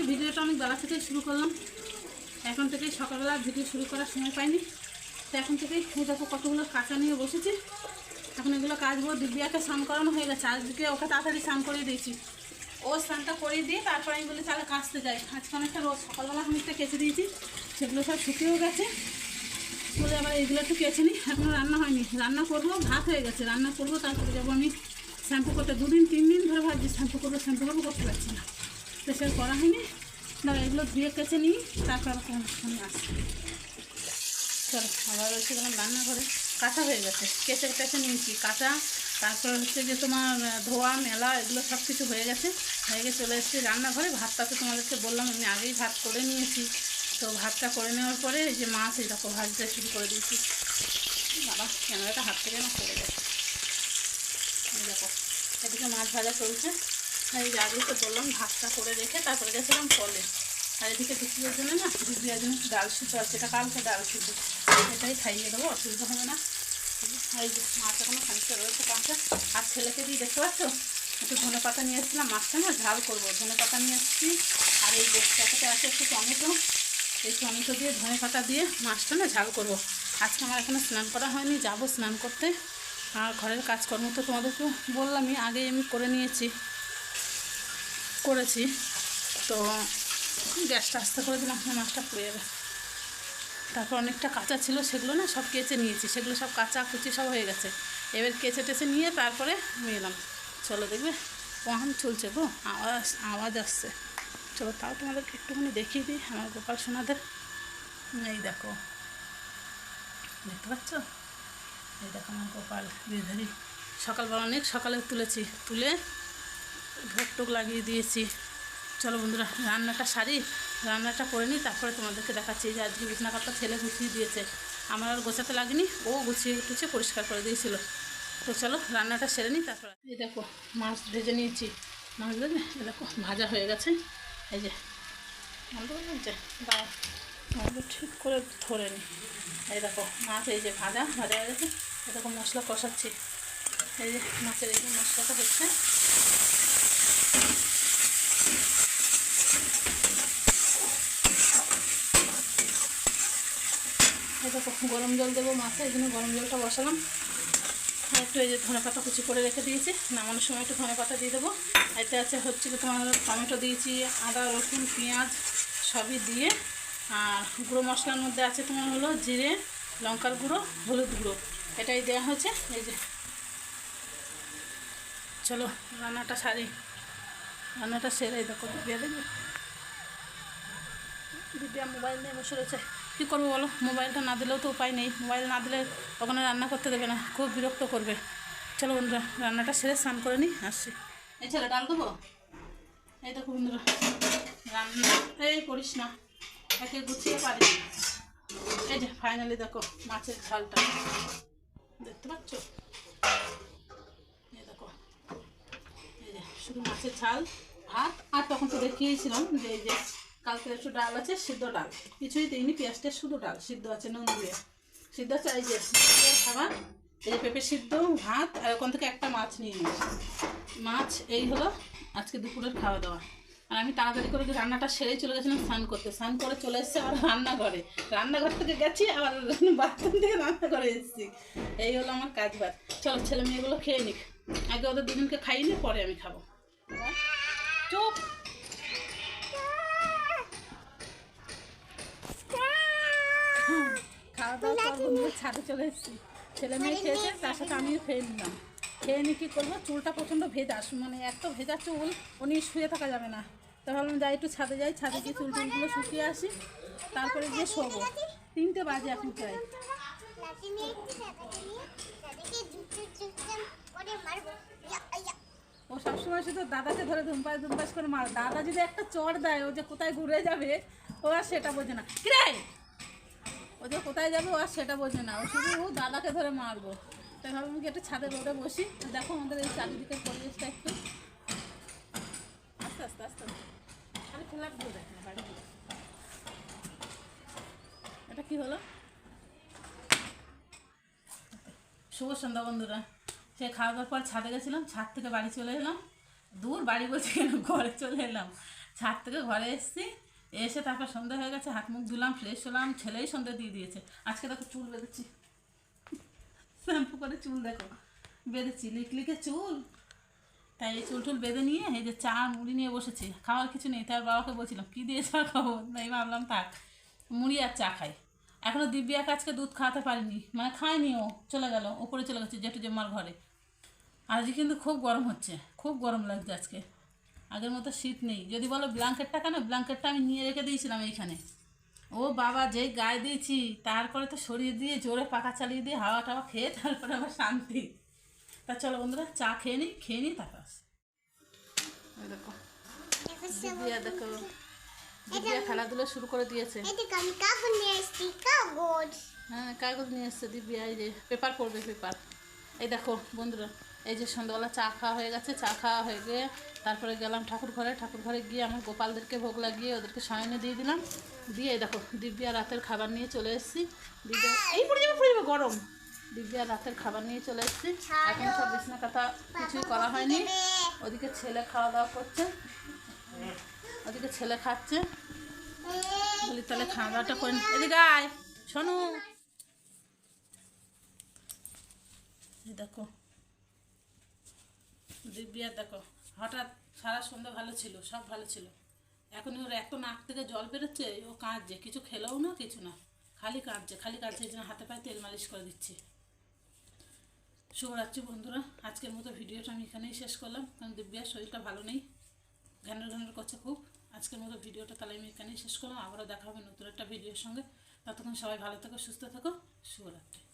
আজকে ভিডিওটা অনেক বেলা থেকেই শুরু করলাম। এখন থেকেই সকালবেলা ভিডিও শুরু করার সময় পাইনি। তো এখন থেকেই এই দেখো কতগুলো কাঁচা নিয়ে বসেছি। এখন এগুলো কাচবো, দিব্যাকে স্নান করানো হয়ে গেছে। আজকে ওকে তাড়াতাড়ি স্নান করিয়ে দিয়েছি। ও স্নানটা করিয়ে দিয়ে তারপরে আমি বলি, তাহলে কাচতে যাই। আজকে অনেকটা রোজ সকালবেলা খানিকটা কেচে দিয়েছি, সেগুলো সব শুকিয়েও গেছে। বলে আবার এগুলো একটু কেচে নিই এখনও রান্না হয়নি। রান্না করব, ভাত হয়ে গেছে। রান্না করব, তারপরে যাব আমি শ্যাম্পু করতে। দুদিন, তিন দিন ধরে ভাবছি, শ্যাম্পু করব শ্যাম্পু করব, করতে পারছি না। তো সে করা হয়নি। দাঁড়া এগুলো ধুয়ে কেচে নিই, তারপর তোমার সঙ্গে আসছি। চলো, আবার হচ্ছে গেলাম রান্নাঘরে কাঁচা হয়ে গেছে। কেচে কেচে নিয়েছি, কাঁচা। তারপর হচ্ছে যে তোমার ধোয়া, মেলা, এগুলো সব কিছু হয়ে গেছে। হয়ে গিয়ে চলে এসেছি রান্নাঘরে। ভাতটা তো তোমাদেরকে বললাম, আমি আগেই ভাত করে নিয়েছি। তো ভাতটা করে নেওয়ার পরে যে মাছ দেখো, ভাজতে শুরু করে দিয়েছি। বাবা, ক্যামেরাটা হাত থেকে না পড়ে গেছে। দেখো, এদিকে মাছ ভাজা চলছে। আর এই আগে তো বললাম ভাতটা করে রেখে তারপরে গেছিলাম কলে আর এদিকে দুপুরের জন্য না দুপুরের জন্য ডাল সিদ্ধ আছে, এটা কালকে ডাল সিদ্ধ। এটাই খাইয়ে দেবো, অসুবিধা হবে না। এই মাছ এখনও খানিকটা রয়েছে কাঁচা আর ছেলেকে দিয়ে দেখতে পাচ্ছ? একটু ধনে পাতা নিয়ে এসেছিলাম, মাছটা না ঝাল করব। ধনে পাতা নিয়ে এসেছি। আর এই প্যাকেটে আছে একটু টমেটো। এই টমেটো দিয়ে, ধনে পাতা দিয়ে মাছটা না ঝাল করব। আজকে আমার এখনও স্নান করা হয়নি, যাব স্নান করতে। আর ঘরের কাজকর্ম তো তোমাদেরকে বললামই আগে আমি করে নিয়েছি। করেছি। তো গ্যাসটা আস্তে করে দিলাম মাছটা পুড়ে যাবে। তারপর অনেকটা কাঁচা ছিল, সেগুলো না সব কেচে নিয়েছি। সেগুলো সব কাঁচা কুচি সব হয়ে গেছে। এবার কেচে টেচে নিয়ে তারপরে আমি এলাম। চলো দেখবে ওয়াহান চলছে গো, আওয়াজ আওয়াজ আসছে। চলো তাও তোমাদেরকে একটুখানি দেখিয়ে দিই, আমার গোপাল সোনাদের। এই দেখো, দেখতে পাচ্ছ? এই দেখো আমার গোপাল বিধারি সকালবেলা অনেক সকালে তুলেছি। তুলে ভোগ লাগিয়ে দিয়েছি। চলো বন্ধুরা, রান্নাটা সারি, রান্নাটা করে নিই, তারপরে তোমাদেরকে দেখাচ্ছি। যে আজকে বিছনা কাপড় ছেলে গুছিয়ে দিয়েছে। আমার আর গোছাতে লাগেনি, ও গুছিয়ে টুছিয়ে পরিষ্কার করে দিয়েছিল। তো চলো, রান্নাটা সেরে নিই, তারপরে এই দেখো, মাছ ভেজে নিয়েছি। মাছ ভেজে এই দেখো, ভাজা হয়ে গেছে। এই যে লাগছে দাও আমাদের ঠিক করে ধরে নিই। এই দেখো, মাছ এই যে ভাজা ভাজা হয়ে গেছে। দেখো মশলা কষাচ্ছি। এই যে, মাছের এই যে মশলাটা হচ্ছে। দেখো গরম জল দেবো মাছে এই জন্য গরম জলটা বসালাম। একটু এই যে ধনে পাতা কুচি করে রেখে দিয়েছি, নামানোর সময় একটু ধনে পাতা দিয়ে দেবো। এতে আছে হচ্ছে কি তোমার টমেটো দিয়েছি, আদা, রসুন, পেঁয়াজ সবই দিয়ে। আর গুঁড়ো মশলার মধ্যে আছে তোমার হলো জিরে, লঙ্কার গুঁড়ো, হলুদ গুঁড়ো। এটাই দেওয়া হয়েছে, এই যে। চলো, রান্নাটা সারি। রান্নাটা সেরে দেখো দিয়ে দেবে দিদিয়া মোবাইল নিয়ে বসে রয়েছে। কী করব বলো? মোবাইলটা না দিলেও তো উপায় নেই। মোবাইল না দিলে ওখানে রান্না করতে দেবে না। খুব বিরক্ত করবে। চলো বন্ধুরা, রান্নাটা সেরে স্নান করে নিই, আসছি। এই ছেলে, ডাল দেবো? এই দেখো বন্ধুরা, রান্না এই করিস না। একে গুছিয়ে পারি। এই যে ফাইনালি দেখো মাছের ঝালটা। দেখতে পাচ্ছ? এই দেখো। এই যে, শুধু মাছের ঝাল, ভাত। আর তখন তো দেখিয়েছিলাম যে এই যে কালকে একটু ডাল আছে, সিদ্ধ ডাল। কিছুই দিইনি, পেঁয়াজটা শুধু ডাল, সিদ্ধ আছে, নুন দিয়ে। সিদ্ধ আছে, এই যে খাবার এই পেঁপে সিদ্ধ, ভাত, আর ওখান থেকে একটা মাছ নিয়ে নিয়েছি। মাছ, এই হলো আজকে দুপুরের খাওয়া দাওয়া আর আমি তাড়াতাড়ি করে রান্নাটা সেরেই চলে গেছিলাম স্নান করতে। স্নান করে চলে এসেছি আবার রান্নাঘরে। রান্নাঘর থেকে গেছি, আবার বাথরুম থেকে রান্নাঘরে এসেছি। এই হলো আমার কাজ বাজ চলো, ছেলে মেয়েগুলো খেয়ে নিক। আগে ওদের দুজনকে খাইয়ে পরে আমি খাব। চুপ! বন্ধুদের ছাদে চলে এসেছি। ছেলে মেয়ে খেয়েছে তার সাথে আমিও খেয়ে নিলাম। খেয়ে নিয়ে কী করব? চুলটা প্রচণ্ড ভেজা মানে এত ভেজা চুল উনি শুয়ে থাকা যাবে না। তা ভাবলাম যাই একটু ছাদে যাই ছাদে গিয়ে চুল টুলগুলো শুকিয়ে আসি। তারপরে গিয়ে শোবো। তিনটে বাজে এখন প্রায়। ও সবসময় শুধু দাদাকে ধরে ধুমপাস ধুমপাস করে মার। দাদা যদি একটা চড় দেয় ও যে কোথায় ঘুরে যাবে ও আর সেটা বোঝে না। কিরে? ও যে কোথায় যাবে ও আর সেটা বোঝে না। ও শুধু ও দাদাকে ধরে মারবো। তাই ভাবলাম কি একটা ছাদে রোদে বসি। দেখো আমাদের এই চারিদিকের পরিবেশটা একটু। আস্তে আস্তে আস্তে। আরে খেলাগুলো দেখ না বাড়িগুলো এটা কি হলো? শুভ সন্ধ্যা বন্ধুরা। সে খাওয়া দাওয়ার পর ছাদে গেছিলাম, ছাদ থেকে বাড়ি চলে এলাম। দূর বাড়ি বলছে কেন ঘরে চলে এলাম। ছাদ থেকে ঘরে এসেছি। এসে তারপর সন্ধ্যা হয়ে গেছে, হাত মুখ ধুলাম ফ্রেশ হলাম, ছেলেই সন্ধ্যা দিয়ে দিয়েছে। আজকে দেখো চুল বেঁধেছি। শ্যাম্পু করে চুল দেখো। বেঁধেছি লিকলিকে চুল। তাই এই চুল টুল বেঁধে নিয়ে এই যে চা, মুড়ি নিয়ে বসেছি। খাওয়ার কিছু নেই তার বাবাকে বলছিলাম, কী দিয়ে চা খাব? তাই ভাবলাম, থাক, মুড়ি আর চা খাই। এখনও দিব্যাকে আজকে দুধ খাওয়াতে পারিনি মানে খায়নি ও, চলে গেল, ওপরে চলে গেছে জেঠু জেম্মার ঘরে। আজকে কিন্তু খুব গরম হচ্ছে, খুব গরম লাগছে আজকে। আগের মতো শীত নেই। যদি বলো ব্ল্যাঙ্কেটটা কেন? ব্ল্যাঙ্কেটটা আমি নিয়ে রেখে দিয়েছিলাম এইখানে। ও বাবা যেই গায়ে দিয়েছি তারপরে তো সরিয়ে দিয়ে জোরে পাখা চালিয়ে দিয়ে হাওয়া টাওয়া খেয়ে তারপরে আবার শান্তি। তা চলো বন্ধুরা চা খেয়ে নিই খেয়ে নিই তারপর। দেখো দিদিয়া দেখো দিদিয়া খেলাধুলো শুরু করে দিয়েছে। আমি এসেছি কাগজ। হ্যাঁ কাগজ নিয়ে এসছে দিব্যা এই যে পেপার পড়বে পেপার এই দেখো বন্ধুরা এই যে সন্ধ্যাবেলা চা খাওয়া হয়ে গেছে, চা খাওয়া হয়ে গিয়ে তারপরে গেলাম ঠাকুর ঘরে। ঠাকুর ঘরে গিয়ে আমার গোপালদেরকে ভোগ লাগিয়ে ওদেরকে সায়নে দিয়ে দিলাম। দিয়ে দেখো, দিব্যা রাতের খাবার নিয়ে চলে এসেছি। দিব্যা, এই পড়ে যাবে পড়ে যাবে, গরম। দিব্যা রাতের খাবার নিয়ে চলে এসেছি। এখন সব বিছনা কথা কিছুই করা হয়নি। ওদিকে ছেলে খাওয়া দাওয়া করছে। ওদিকে ছেলে খাচ্ছে। বলি, তাহলে খাওয়া দাওয়াটা করে নি। এদিকে আয়, শোনো। দেখো দিব্যা দেখো, হঠাৎ সারা সন্ধ্যা ভালো ছিল, সব ভালো ছিল। এখন ওর এত নাক থেকে জল বেরোচ্ছে, ও কাঁদছে, কিছু খেলেও না, কিছু না। খালি কাঁদছে খালি কাঁদছে, এই জন্য হাতে পায়ে তেল মালিশ করে দিচ্ছি। শুভরাত্রি বন্ধুরা, আজকের মতো ভিডিওটা আমি এখানেই শেষ করলাম, কারণ দিব্যার শরীরটা ভালো নেই। ঘ্যানের ঘ্যানের করছে খুব। আজকের মতো ভিডিওটা তাহলে আমি এখানেই শেষ করলাম, আবারও দেখা হবে নতুন একটা ভিডিওর সঙ্গে। ততক্ষণ সবাই ভালো থেকো, সুস্থ থেকো, শুভরাত্রি।